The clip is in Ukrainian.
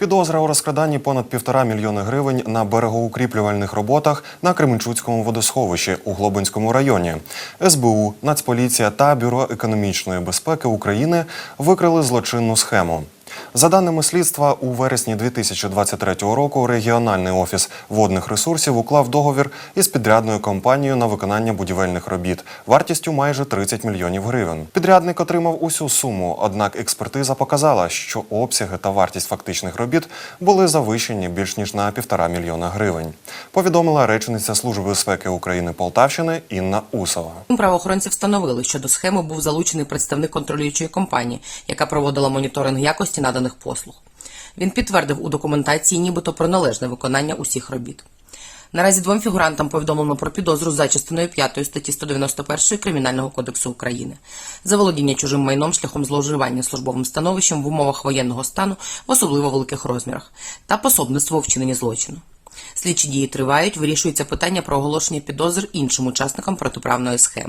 Підозра у розкраданні понад півтора мільйони гривень на берегоукріплювальних роботах на Кременчуцькому водосховищі у Глобинському районі. СБУ, Нацполіція та Бюро економічної безпеки України викрили злочинну схему. За даними слідства, у вересні 2023 року регіональний офіс водних ресурсів уклав договір із підрядною компанією на виконання будівельних робіт вартістю майже 30 мільйонів гривень. Підрядник отримав усю суму, однак експертиза показала, що обсяги та вартість фактичних робіт були завищені більш ніж на півтора мільйона гривень. Повідомила речниця Служби безпеки України Полтавщини Інна Усова. Правоохоронці встановили, що до схеми був залучений представник контролюючої компанії, яка проводила моніторинг якості наданих послуг. Він підтвердив у документації нібито про належне виконання усіх робіт. Наразі двом фігурантам повідомлено про підозру за частиною 5 статті 191 Кримінального кодексу України за володіння чужим майном шляхом зловживання службовим становищем в умовах воєнного стану в особливо великих розмірах та пособництво у вчиненні злочину. Слідчі дії тривають, вирішується питання про оголошення підозр іншим учасникам протиправної схеми.